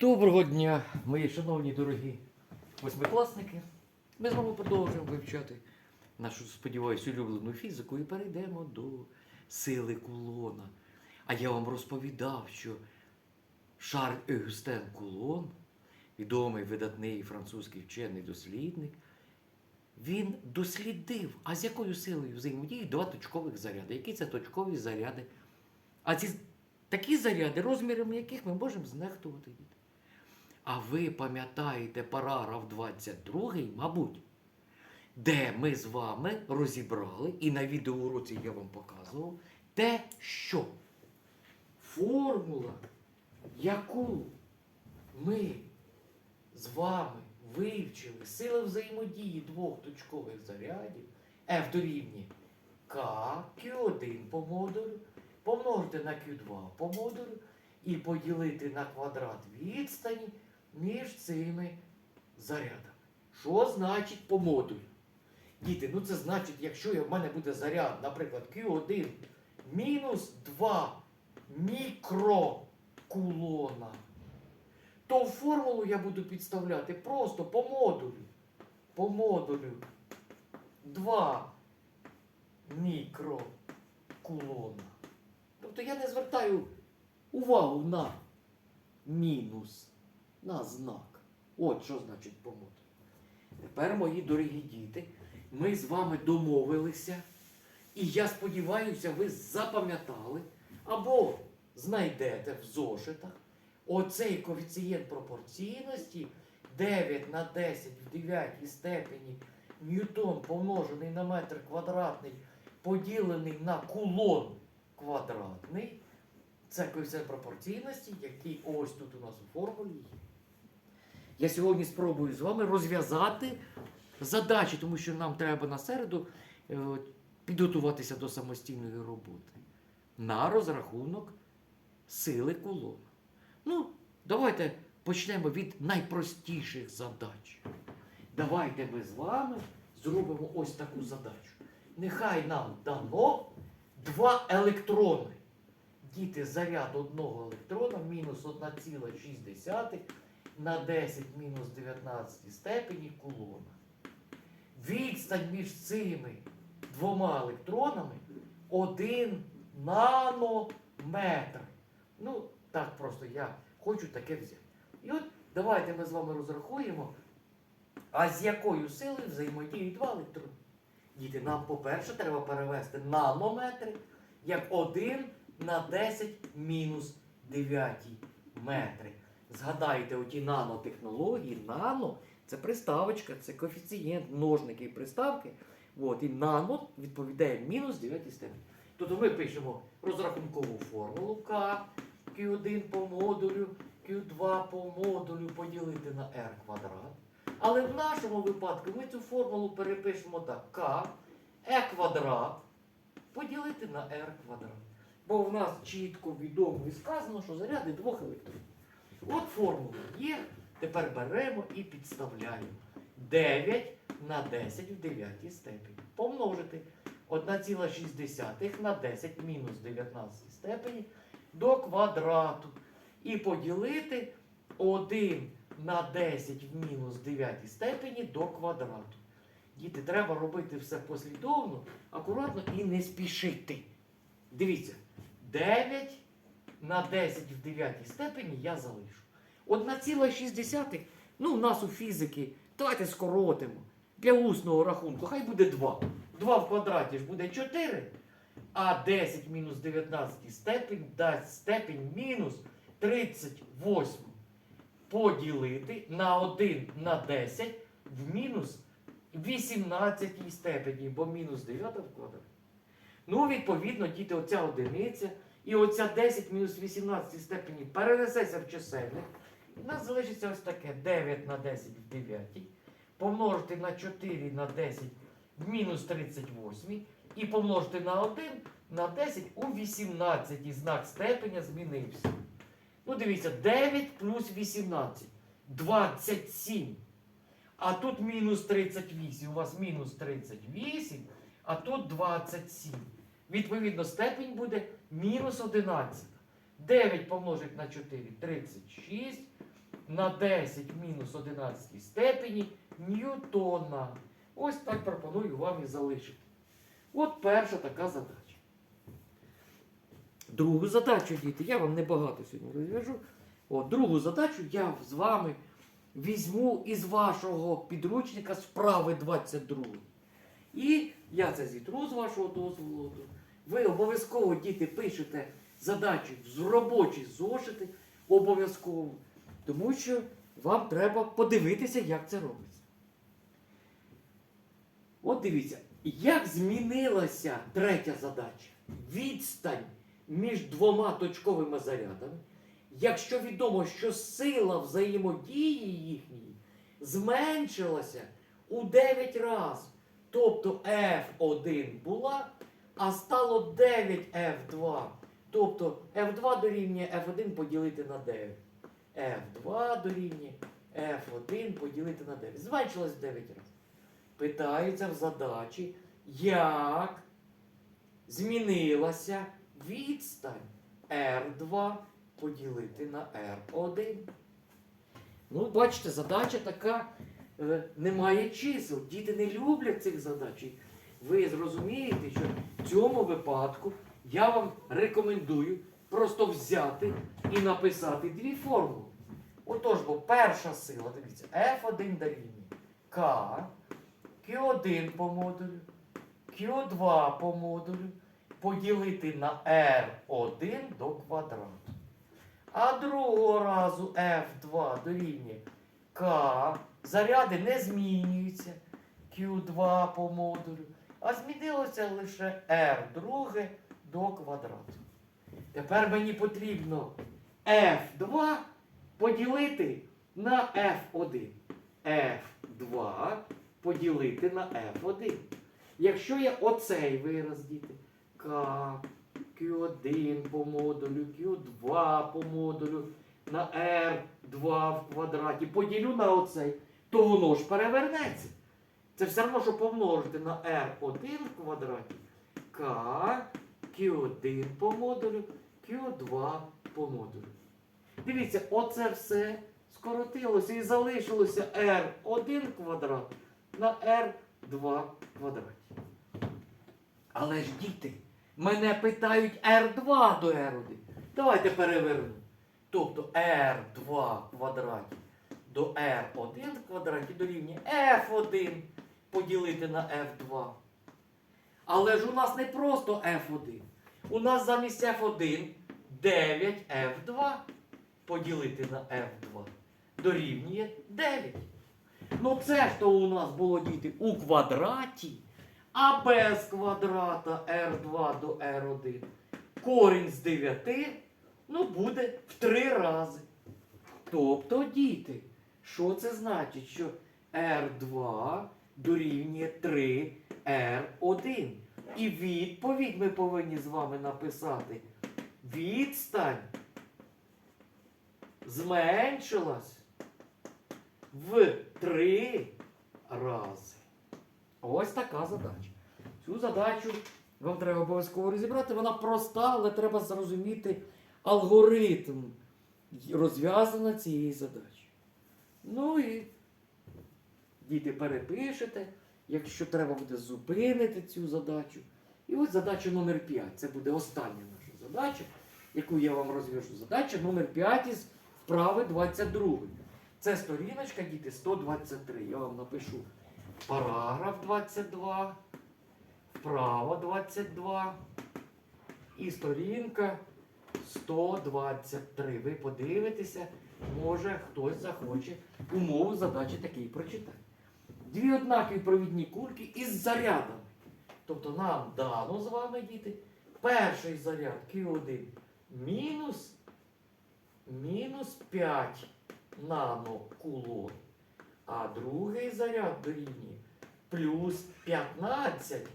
Доброго дня, мої шановні дорогі восьмикласники. Ми з вами продовжуємо вивчати нашу, сподіваюся, улюблену фізику і перейдемо до сили кулона. А я вам розповідав, що Шарль Егюстен Кулон, відомий видатний французький вчений дослідник, він дослідив, а з якою силою взаємодіють два точкових заряди. Які це точкові заряди? А ці такі заряди, розмірами яких ми можемо знехтувати. А ви пам'ятаєте параграф 22, мабуть, де ми з вами розібрали, і на відеоуроці я вам показував, те, що формула, яку ми з вами вивчили, сила взаємодії двох точкових зарядів, F дорівнює К, Q1 по модулю, помножити на Q2 по модулю і поділити на квадрат відстані між цими зарядами. Що значить по модулю? Діти, ну це значить, якщо в мене буде заряд, наприклад, Q1 мінус 2 мікрокулона, то формулу я буду підставляти просто по модулю. По модулю 2 мікрокулона. Тобто я не звертаю увагу на мінус, на знак. От що значить по. Тепер, мої дорогі діти, ми з вами домовилися, і я сподіваюся, ви запам'ятали або знайдете в зошитах оцей коефіцієнт пропорційності 9 на 10 в 9 степені ньютон помножений на метр квадратний, поділений на кулон квадратний. Це коефіцієнт пропорційності, який ось тут у нас у формулі є. Я сьогодні спробую з вами розв'язати задачі, тому що нам треба на середу е, підготуватися до самостійної роботи на розрахунок сили кулона. Ну, давайте почнемо від найпростіших задач. Давайте ми з вами зробимо ось таку задачу. Нехай нам дано два електрони. Діти, заряд одного електрона мінус 1,6 на 10 мінус 19 степені кулона. Відстань між цими двома електронами 1 нанометр. Ну, так просто я хочу таке взяти. І от давайте ми з вами розрахуємо, а з якою силою взаємодіють два електрони. Діти, нам, по-перше, треба перевести нанометри як 1 на 10 мінус 9 метри. Згадайте оті нанотехнології. Нано це приставочка, це коефіцієнт, множники і приставки. От, і нано відповідає мінус 9 степені. Тобто ми пишемо розрахункову формулу К, Q1 по модулю, Q2 по модулю поділити на R квадрат. Але в нашому випадку ми цю формулу перепишемо так. К, E квадрат поділити на R квадрат. Бо в нас чітко відомо і сказано, що заряди двох електронів. От формула є. Тепер беремо і підставляємо. 9 на 10 в 9 степені. Помножити 1,6 на 10 мінус 19 степені до квадрату. І поділити 1 на 10 в мінус 9 степені до квадрату. Діти, треба робити все послідовно, акуратно і не спішити. Дивіться, 9 на 10 в 9 степені я залишу. 1,6, ну, у нас у фізики, давайте скоротимо. Для усного рахунку, хай буде 2. 2 в квадраті ж буде 4, а 10 мінус 19 степень дасть степень мінус 38. Поділити на 1 на 10 в мінус 18 степені, бо мінус 9 в квадраті. Ну, відповідно, діти, оця одиниця і оця 10 мінус 18 степені перенесеться в чисельник. І нас залишиться ось таке 9 на 10 в 9, помножити на 4 на 10 в мінус 38 і помножити на 1 на 10 у 18. Знак степеня змінився. Ну, дивіться, 9 плюс 18. 27. А тут мінус 38. У вас мінус 38, а тут 27. Відповідно, степень буде мінус 11. 9 помножить на 4 36. на 10 мінус 11 степені ньютона. Ось так пропоную вам і залишити. От перша така задача. Другу задачу, діти, я вам небагато сьогодні розв'яжу. От, другу задачу я з вами візьму із вашого підручника справи 22. І я це зітру з вашого дозволу. Ви обов'язково, діти, пишете задачі з робочі зошити. Обов'язково. Тому що вам треба подивитися, як це робиться. От дивіться, як змінилася третя задача. Відстань між двома точковими зарядами, якщо відомо, що сила взаємодії їхньої зменшилася у 9 разів. Тобто F1 була, а стало 9F2. Тобто F2 дорівнює F1 поділити на 9. F2 дорівнює F1 поділити на 9. Зменшилось в 9 разів. Питається в задачі, як змінилася відстань R2 поділити на R1. Ну, бачите, задача така е, немає чисел. Діти не люблять цих задач. Ви зрозумієте, що в цьому випадку я вам рекомендую просто взяти і написати дві формули. Отож, бо перша сила, дивіться, F1 дорівнює К, Q1 по модулю, Q2 по модулю поділити на R1 до квадрату. А другого разу F2 дорівнює К. Заряди не змінюються. Q2 по модулю. А змінилося лише R друге до квадрату. Тепер мені потрібно F2 поділити на F1. F2 поділити на F1. Якщо я оцей вираз, діти, К, Q1 по модулю, Q2 по модулю, на R2 в квадраті, поділю на оцей, то воно ж перевернеться. Це все одно, що помножити на R1 в квадраті, К, Q1 по модулю, Q2 по модулю. Дивіться, оце все скоротилося і залишилося R1 квадрат на R2 квадраті. Але ж діти, мене питають R2 до R1. Давайте перевернемо. Тобто R2 в квадраті до R1 в квадраті дорівнює F1 поділити на F2. Але ж у нас не просто F1. У нас замість F1 9F2 поділити на F2 дорівнює 9. Ну це ж то у нас було діти у квадраті, а без квадрата R2 до R1 корінь з 9 ну, буде в 3 рази. Тобто, діти, що це значить? Що R2 дорівнює 3R1. І відповідь ми повинні з вами написати. Відстань зменшилась в 3 рази. Ось така задача. Цю задачу вам треба обов'язково розібрати. Вона проста, але треба зрозуміти алгоритм розв'язання цієї задачі. Ну і діти перепишете, якщо треба буде зупинити цю задачу. І ось задача номер 5. Це буде остання наша задача, яку я вам розв'яжу. Задача номер 5 із вправи 22. Це сторіночка, діти, 123. Я вам напишу параграф 22, вправа 22 і сторінка 123. Ви подивитеся, може хтось захоче умову задачі такий прочитати. Дві однакові провідні кульки із зарядами. Тобто нам дано з вами, діти, перший заряд Q1 мінус, мінус 5 нанокулон, а другий заряд дорівнює плюс 15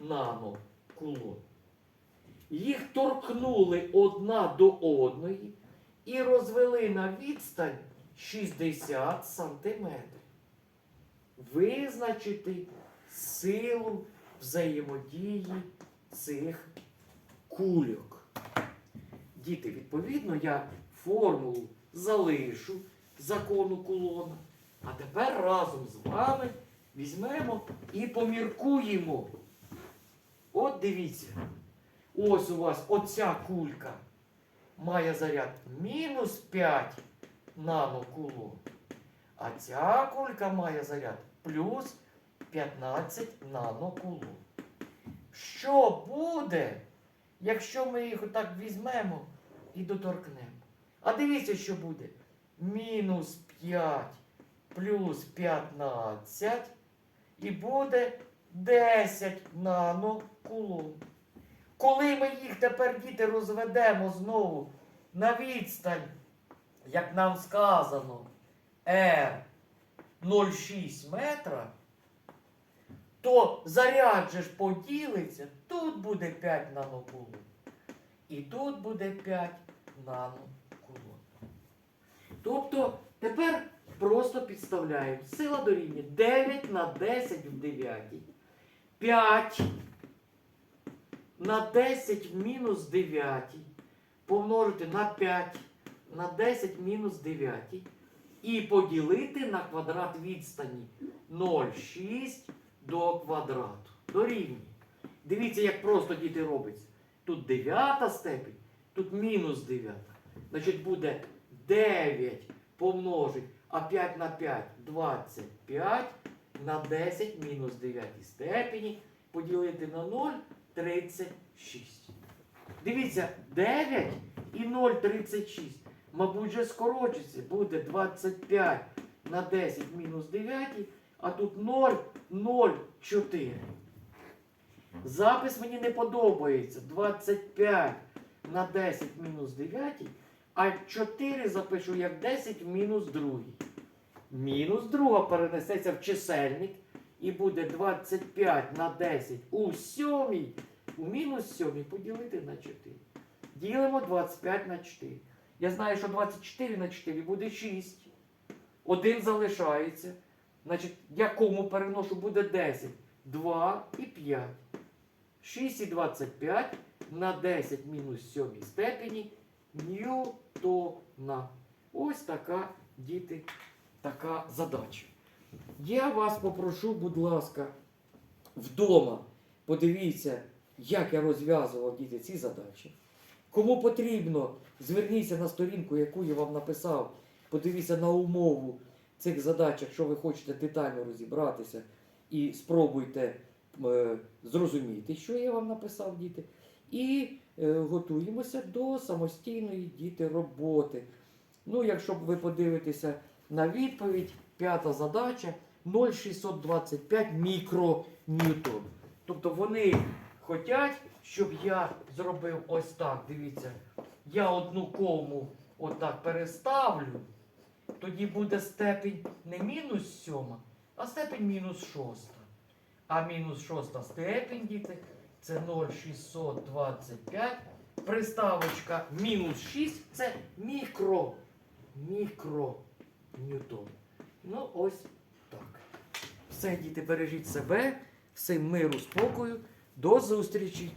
нанокулон. Їх торкнули одна до одної і розвели на відстань 60 сантиметрів. Визначити силу взаємодії цих кульок. Діти, відповідно, я формулу залишу закону кулона. А тепер разом з вами візьмемо і поміркуємо. От дивіться. Ось у вас оця кулька має заряд мінус 5 нанокулон. А ця кулька має заряд плюс 15 нанокулон. Що буде, якщо ми їх отак візьмемо і доторкнемо? А дивіться, що буде. Мінус 5 плюс 15 і буде 10 нанокулон. Коли ми їх тепер, діти, розведемо знову на відстань, як нам сказано, R 0,6 метра, то заряд же ж поділиться, тут буде 5 нанокулон. І тут буде 5 нанокулон. Тобто тепер просто підставляємо. Сила дорівнює 9 на 10 в 9. 5 на 10 в мінус 9 помножити на 5 на 10 мінус 9 і поділити на квадрат відстані 0,6 до квадрату. Дорівнює. Дивіться, як просто діти робиться. Тут 9 степень, тут мінус 9. Значить буде 9 помножить, а 5 на 5 25 на 10 мінус 9 степені поділити на 0 36. Дивіться, 9 і 0,36. Мабуть, вже скорочиться. Буде 25 на 10 мінус 9, а тут 0,04. Запис мені не подобається. 25 на 10 мінус 9, а 4 запишу як 10 мінус 2. Мінус 2 перенесеться в чисельник і буде 25 на 10 у сьомій. У мінус сьомій поділити на 4. Ділимо 25 на 4. Я знаю, що 24 на 4 буде 6. Один залишається. Значить, якому переношу буде 10? 2 і 5. 6 і 25 на 10 мінус 7 степені Ньютона. Ось така, діти, така задача. Я вас попрошу, будь ласка, вдома подивіться, як я розв'язував діти ці задачі. Кому потрібно, зверніться на сторінку, яку я вам написав. Подивіться на умову цих задач, якщо ви хочете детально розібратися, і спробуйте е, зрозуміти, що я вам написав, діти. І е, готуємося до самостійної діти роботи. Ну, якщо ви подивитеся на відповідь, п'ята задача 0,625 мікроньютон. Тобто вони хочуть, щоб я зробив ось так. Дивіться, я одну кому отак переставлю, тоді буде степень не мінус сьома, а степень мінус шоста. А мінус шоста степень, діти, це 0,625. Приставочка мінус 6 це мікро. Мікро ньютон. Ну, ось так. Все, діти, бережіть себе, всім миру, спокою. До зустрічі!